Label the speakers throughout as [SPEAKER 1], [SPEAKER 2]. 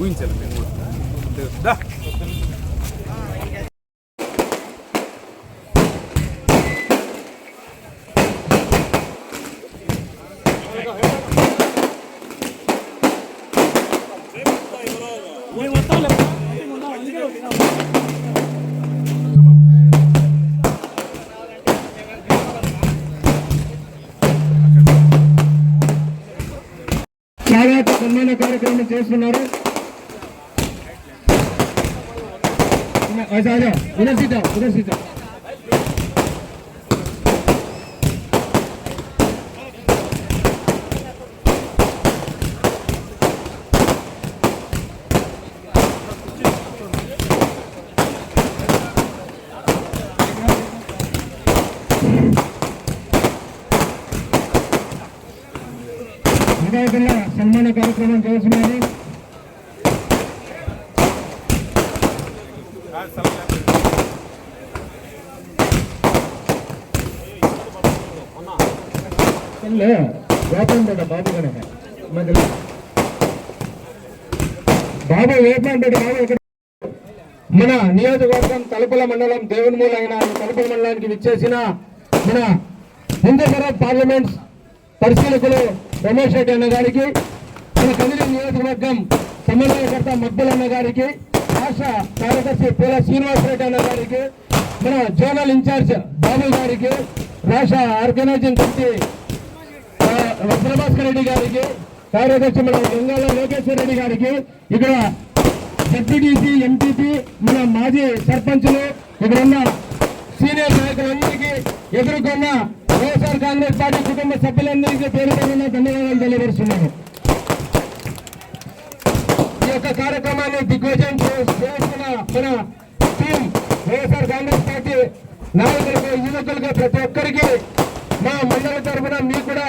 [SPEAKER 1] ఊహించాలి మేము కూడా. దా.
[SPEAKER 2] కార్యక్రమం చేస్తున్నారు? ఉదర్శిద్దాం ఉదర్శిద్దాం లే వేపంపేట బాబు వేపంపేట ఇక్కడ మన నియోజకవర్గం తలుపుల మండలం దేవునిమూల అయిన తలుపుల మండలానికి విచ్చేసిన మన హిందూపుర పార్లమెంట్ పరిశీలకులు రమేష్ రెడ్డి అన్న గారికి మన కదిరి నియోజకవర్గం సమన్వయకర్త మక్బుల్ అన్న గారికి రాష్ట్ర కార్యదర్శి పూల శ్రీనివాసరెడ్డి అన్న గారికి మన జోనల్ ఇన్ఛార్జ్ బాబు గారికి రాష్ట్ర ఆర్గనైజింగ్ కమిటీ ఆ, వజ్రభాస్కర్ రెడ్డి గారికి కార్యదర్శి మన గంగాల లోకేశ్వర రెడ్డి గారికి ఇక్కడ జడ్పీటీసీ ఎంపీపీ మన మాజీ సర్పంచ్లు ఇక్కడ ఉన్న సీనియర్ నాయకులందరికీ ఎదుర్కొన్న వైఎస్ఆర్ కాంగ్రెస్ పార్టీ కుటుంబ సభ్యులందరికీ పేరు పేరున ధన్యవాదాలు తెలియపరుస్తున్నాను. ఈ యొక్క కార్యక్రమాన్ని దిగ్విజయం చేసిన మన టీం వైఎస్ఆర్ కాంగ్రెస్ పార్టీ నాయకులకు యువకులకు ప్రతి ఒక్కరికి మా మండల తరఫున మీకు కూడా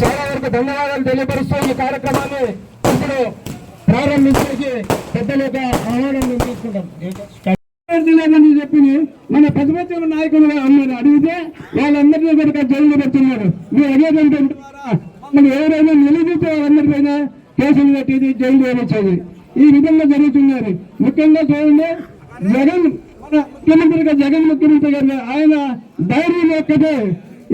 [SPEAKER 2] చాలా వరకు ధన్యవాదాలు తెలియపరుస్తూ ఈ కార్యక్రమాన్ని ఇప్పుడు ప్రారంభించడానికి పెద్దల యొక్క ఆహ్వానం తీసుకుంటాం లేదని చెప్పి మన ప్రతిపక్ష నాయకులుగా అన్నారు అడిగితే వాళ్ళందరినీ కనుక జైలు పెడుతున్నారు మీరు అదేదంటే మమ్మల్ని ఎవరైనా నిలదీతే వాళ్ళందరిపైన కేసులు కట్టేది జైలు వేయించేది. ఈ విధంగా జరుగుతున్నది. ముఖ్యంగా చూడండి జగన్ ముఖ్యమంత్రిగా జగన్ ముఖ్యమంత్రి గారు ఆయన ధైర్యం ఒక్కటే.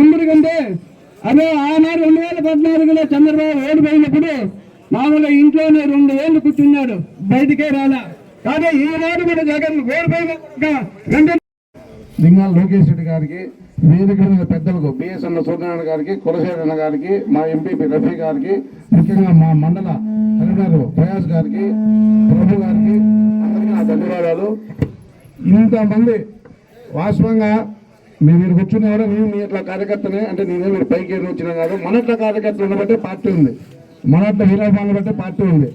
[SPEAKER 2] ఎందుకంటే అదే ఆనాడు రెండు వేల పద్నాలుగులో చంద్రబాబు ఓడిపోయినప్పుడు మామూలుగా ఇంట్లోనే రెండు ఏళ్ళు కూర్చున్నాడు బయటికే రాలా. కానీ ఈనాడు కూడా జగన్ ఓడిపోయిన వెంటనే లింగాల లోకేష్ రెడ్డి గారికి వేదిక మీద పెద్దలకు బిఎస్ఎన్ సూర్యనారాయణ గారికి కులశేఖరణ గారికి మా ఎంపీపీ రఫీ గారికి ముఖ్యంగా మా మండల కలెక్టర్ ప్రయాస్ గారికి ప్రభు గారికి అందరికీ నా ధన్యవాదాలు. ఇంతమంది వాస్తవంగా మేము మీరు కూర్చునేవారు నేను మీ ఇట్లా కార్యకర్తనే అంటే నేనే మీరు పైకి ఏమి వచ్చినా కాదు మన ఇట్లా కార్యకర్తలను బట్టే పార్టీ ఉంది. మన ఇట్లా వీరాభాలను బట్టే పార్టీ ఉంది.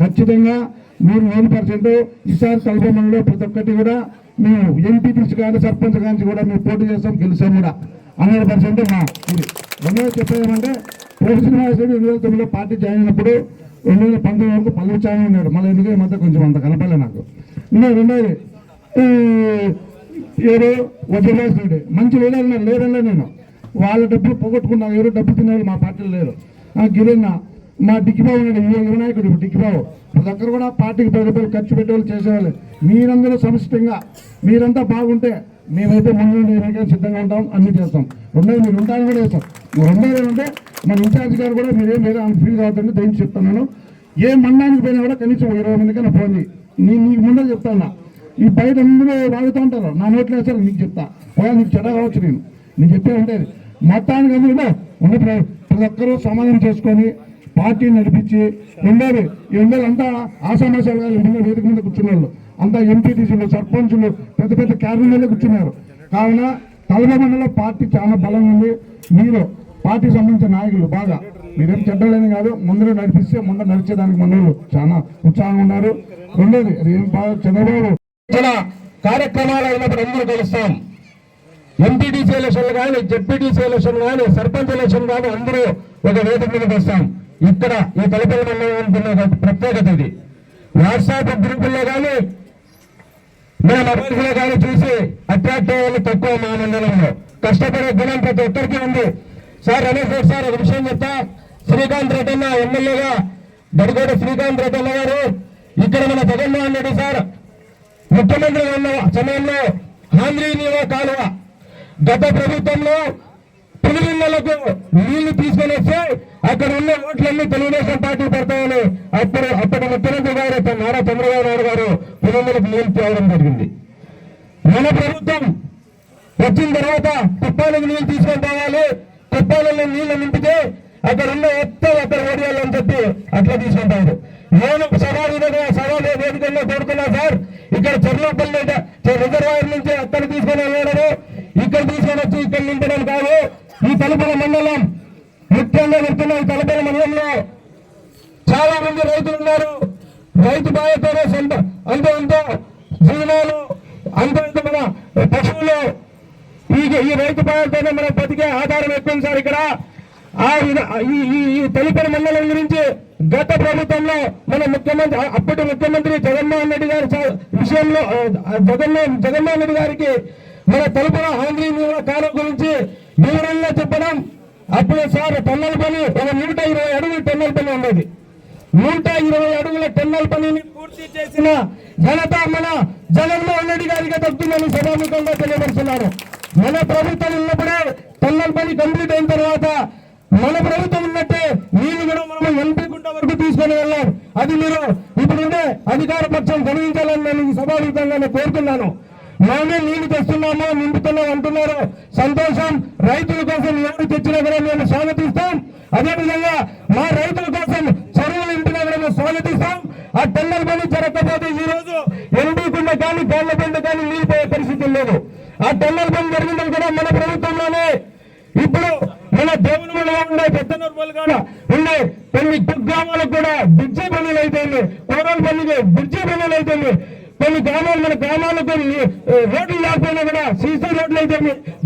[SPEAKER 2] ఖచ్చితంగా మీరు నూరు పర్సెంట్ ఈసారి తలపమంలో ప్రతి ఒక్కటి కూడా మేము ఎంపీటీసీ కానీ సర్పంచ్ కానీ కూడా మేము పోటీ చేస్తాం గెలిచాం కూడా. హండ్రెడ్ పర్సెంట్ మా ఇది. రెండోది చెప్పేదేమంటే ప్రొఫెసర్ వాయిస్ రెండు వేల తొమ్మిదిలో పార్టీ జాయిన్ అయినప్పుడు రెండు వేల పంతొమ్మిది వరకు పల్లవి చాయ్ ఉన్నాడు మళ్ళీ ఎందుకంటే మధ్య కొంచెం అంత కలపలే నాకు. ఇంకా రెండోది ఈ ఎవరు రెడ్డి. మంచి లీడర్ లేదన్నా నేను. వాళ్ళ డబ్బులు పోగొట్టుకున్నాను ఎవరు డబ్బు తిన్నారు మా పార్టీలో లేరు. ఆ గిరిన్న మా డిక్కిబాబు ఉన్నాడు యువనాయకుడు ఇప్పుడు డిక్కిబాబు ప్రతి ఒక్కరు కూడా పార్టీకి పది రూపాయలు ఖర్చు పెట్టేవాళ్ళు చేసేవాళ్ళు. మీరందరూ సమిష్టంగా మీరంతా బాగుంటే మేమైతే ముందు నిర్ణయం సిద్ధంగా ఉంటాం అన్ని చేస్తాం. రెండోది మీరు ఉంటారని కూడా చేస్తాం. రెండోది ఏంటంటే మన ఇన్ఛార్జ్ గారు కూడా మీరేం లేదు ఆమె ఫీల్ అవుతుంది దయచేసి చెప్తున్నాను ఏ మండలానికి పోయినా కూడా కనీసం ఇరవై మందికైనా ఫోన్ చేయి. నీ నీకు ముందే చెప్తాను
[SPEAKER 3] ఈ బయట అందరూ వాడుతూ ఉంటారు. నా నోట్లో వేస్తారు నీకు చెప్తా. పోయా నీకు చెడ్డ కావచ్చు నేను. నేను చెప్పే ఉండేది మొత్తానికి అందరూ ఉండే ప్రతి ఒక్కరూ సమాధానం చేసుకొని పార్టీ నడిపించి ఉండేది ఈ ఉండేది అంతా ఆసామాసాలు కాదు వేదిక మీద కూర్చున్నారు అంతా ఎంపీటీసీలు సర్పంచులు పెద్ద పెద్ద క్యాబినెట్లో కూర్చున్నారు. కావున తలమ పార్టీ చాలా బలంగా ఉంది. మీరు పార్టీ సంబంధించిన నాయకులు బాగా. మీరేం చెడ్డలేని కాదు ముందర నడిపిస్తే ముందర నడిచేదానికి మనోళ్ళు చాలా ఉత్సాహంగా ఉన్నారు. రెండోది బాగా చంద్రబాబు
[SPEAKER 2] చాలా కార్యక్రమాలు అయినప్పుడు అందరూ కలుస్తాం ఎంపీటీసీ ఎలక్షన్లు కానీ జెడ్పీటీసీ ఎలక్షన్ కానీ సర్పంచ్ ఎలక్షన్ కానీ అందరూ ఒక వేదిక మీద వస్తాం. ఇక్కడ ఈ తలపల్లి మండలం అనుకున్న ప్రత్యేకత ఇది. వాట్సాప్ గ్రూపుల్లో కానీ మన మొబైల్స్ కానీ చూసి అట్రాక్ట్ అయ్యేది తక్కువ మా మండలంలో. కష్టపడే గుణం ప్రతి ఒక్కరికి ఉంది. సార్ రమేష్ రెడ్డి సార్ ఒక విషయం చెప్తా. శ్రీకాంత్ రెడ్డన్న ఎమ్మెల్యేగా గడిగోడ శ్రీకాంత్ రెడ్డన్న గారు ఇక్కడ మన జగన్మోహన్ రెడ్డి సార్ ముఖ్యమంత్రి ఉన్న సమయంలో హాంద్రీ నీవో కాలువ. గత ప్రభుత్వంలో పులివిన్నలకు నీళ్ళు తీసుకొని వస్తే అక్కడ ఉన్న ఓట్లన్నీ తెలుగుదేశం పార్టీ పడతాయని అప్పుడు అప్పటి ముఖ్యమంత్రి గారు నారా చంద్రబాబు నాయుడు గారు పులివిన్నలకు నీళ్ళు తేవడం జరిగింది. మన ప్రభుత్వం వచ్చిన తర్వాత కుప్పాలకు నీళ్ళు తీసుకొని పోవాలి. కుప్పాలలో నీళ్ళు నింపితే అక్కడ ఉన్న మొత్తం అక్కడ ఓడియాలని చెప్పి అట్లా తీసుకుంటారు నేను సభా సభా వేదికల్లో కోరుకున్నా సార్ ఇక్కడ చెర్లపల్లి రిజర్వాయర్ నుంచి అక్కడ తీసుకొని వెళ్ళడము. ఇక్కడ తీసుకొని వచ్చి ఇక్కడ నింపడం కాదు. ఈ తలపల మండలం ముఖ్యంగా చెప్తున్న ఈ తలపల మండలంలో చాలా మంది రైతులు ఉన్నారు. రైతు బాధ్యతనే సొంత అంత జీవనాలు అంత ఇంత మన పశువులు. ఈ ఈ రైతు బాధ్యతనే మన బతికే ఆధారం ఎక్కువ సార్ ఇక్కడ. ఆ ఈ ఈ- మండలం గురించి గత ప్రభుత్వంలో మన ముఖ్యమంత్రి అప్పటి ముఖ్యమంత్రి జగన్మోహన్ రెడ్డి గారి విషయంలో జగన్మోహన్ జగన్మోహన్ రెడ్డి గారికి మన తలుపుల ఆంధ్రీ కాలం గురించి అప్పుడు సార్ టన్నల్ పని ఒక నూట ఇరవై అడుగుల టన్నల్ పని ఉండేది. నూట ఇరవై అడుగుల టన్నల్ పనిని పూర్తి చేసిన ఘనత మన జగన్మోహన్ రెడ్డి గారికి దక్కుతుందని సభాముఖంగా తెలియపరుస్తున్నారు. మన ప్రభుత్వం ఉన్నప్పుడే టన్నల్ పని కంప్లీట్ అయిన తర్వాత మన ప్రభుత్వం ఉన్నట్టే నీళ్ళు కూడా మనం ఎంపీ గుంట వరకు తీసుకొని వెళ్ళాం. అది మీరు ఇప్పుడుండే అధికార పక్షం గమనించాలని నేను సభాముఖంగా నేను కోరుతున్నాను. మేమే నీళ్ళు తెస్తున్నాము నింపుతున్నాం అంటున్నారు. సంతోషం రైతుల కోసం ఎవరు కూడా మేము స్వాగతిస్తాం. అదేవిధంగా మా రైతుల కోసం చెరువులు నింపినా కూడా స్వాగతిస్తాం. ఆ టెండర్ పని జరగకపోతే ఈ రోజు ఎండికుండ కానీ గాళ్ళ బండ కానీ నీళ్ళు పోయే పరిస్థితి లేదు. ఆ టెండర్ పని జరిగిందని కూడా మన ప్రభుత్వంలోనే ఇప్పుడు మన దేవుని వల్ల ఉండే పెద్దనూరు కూడా ఉండే కొన్ని గ్రామాలకు కూడా బ్రిడ్జి పనులు అయితే కోరల పనికి బ్రిడ్జి పనులు అయితే కొన్ని గ్రామాలు మన గ్రామాలకు రోడ్లు లేకపోయినా కూడా సీసీ రోడ్లు అయితే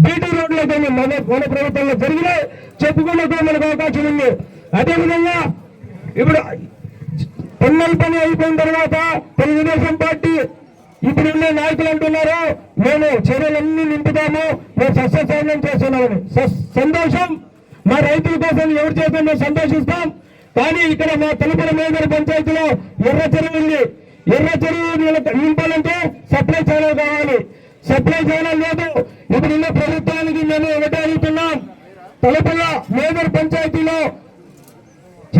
[SPEAKER 2] బీటీ రోడ్లు అయితే మన మన ప్రభుత్వంలో జరిగినాయి. చెప్పుకున్నట్టు మనకు అవకాశం ఉంది. అదేవిధంగా ఇప్పుడు పన్నెల పని అయిపోయిన తర్వాత తెలుగుదేశం పార్టీ ఇప్పుడు ఉండే నాయకులు అంటున్నారు మేము చర్యలన్నీ నింపుతాము మేము సస్యశామం చేస్తున్నామని. సంతోషం. మా రైతుల కోసం ఎవరు చేస్తే మేము సంతోషిస్తాం. కానీ ఇక్కడ మా తలుపుల మేదర పంచాయతీలో ఎర్ర చెరువు ఉంది. ఎర్ర చెరువు నింపాలంటే సప్లై ఛానల్ కావాలి. సప్లై ఛానల్ లేదు. ఇప్పుడు ఉన్న ప్రభుత్వానికి మేము ఒకటే అడుగుతున్నాం. తలుపుల మేదర్ పంచాయతీలో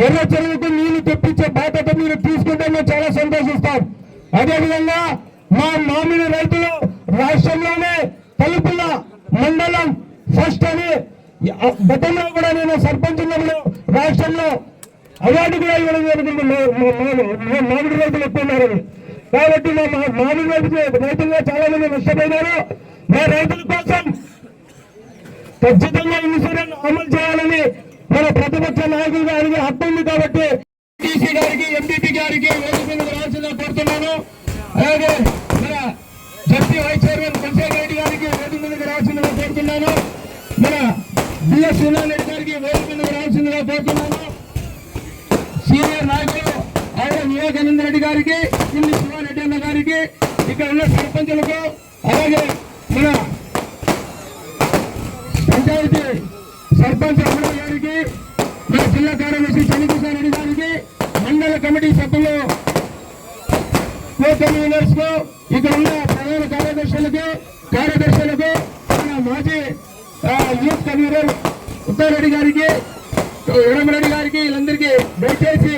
[SPEAKER 2] ఎర్ర చెరువుకు నీళ్ళు తెప్పించే బాధ్యత మీరు తీసుకుంటే మేము చాలా సంతోషిస్తాం. అదేవిధంగా మా మామిడి రైతులు రాష్ట్రంలోనే తలుపుల మండలం ఫస్ట్ అని గతంలో కూడా నేను సర్పంచ్ ఉన్నప్పుడు రాష్ట్రంలో అవార్డు కూడా ఇవ్వడం జరుగుతుంది మామిడి రైతులు ఎక్కువ ఉన్నారని కాబట్టి మా మామిడి రైతు రైతులుగా చాలా మంది నష్టపోయినారు. మా రైతుల కోసం ఖచ్చితంగా ఇన్సూరెన్స్ అమలు చేయాలని మన ప్రతిపక్ష నాయకులు గారికి హక్కు ఉంది కాబట్టి టీసీ గారికి ఎంపీపీ గారికి వేదిక రావాల్సిందిగా కోరుతున్నాను. అలాగే మన ZP vice chairman Chandrasekhar Reddy గారికి వేదిక మీదకి రావాల్సిందిగా కోరుతున్నాను. మన బిఎస్ సునీల్ గారికి వేదిక మీదకి రావాల్సిందిగా కోరుతున్నాను. సీనియర్ నాయకులు ఆయన వివేకానంద రెడ్డి గారికి పిల్లి శివారెడ్డి అన్న గారికి ఇక్కడ ఉన్న సర్పంచులకు అలాగే మన పంచాయతీ సర్పంచ్ అమలు గారికి మన జిల్లా కార్యదర్శి చంద్రకిషన్ రెడ్డి గారికి మండల కమిటీ సభ్యులు కో కన్వీనర్స్కు ఇక్కడ ఉన్న ప్రధాన కార్యదర్శులకు కార్యదర్శులకు మన మాజీ యూత్ కన్వీనర్ ఉత్తారెడ్డి గారికి ఎడమరెడ్డి గారికి వీళ్ళందరికీ దయచేసి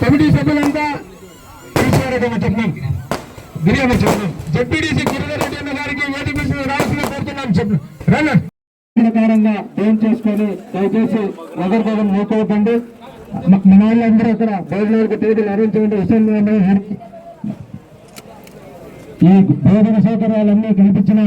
[SPEAKER 2] కమిటీ సభ్యులంతా తీసుకోవడం చెప్పండి
[SPEAKER 4] బిర్యానీ చెప్పడం జడ్పీడీసీ గిరిజన అన్న గారికి వేదిక మీద రావాల్సిన కోరుతున్నాం చెప్పు. రన్న
[SPEAKER 2] ప్రకారంగా ఏం చేసుకొని దయచేసి ఒకరికొకరు మూకోవద్దండి నూకోకండి మన వాళ్ళందరూ అక్కడ బయలుదేరికి తేదీలు అరేంజ్ చేయండి హుసేన్ ఈ భోజన సౌకర్యాలన్నీ కల్పించిన